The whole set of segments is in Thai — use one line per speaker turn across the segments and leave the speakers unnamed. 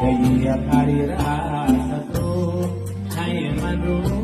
จเหยียบอาริราสตูให้มันรู้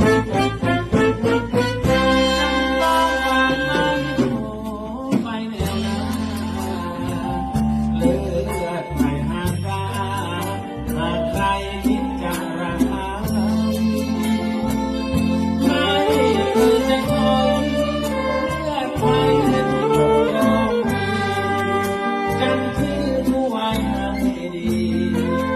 pour un aller.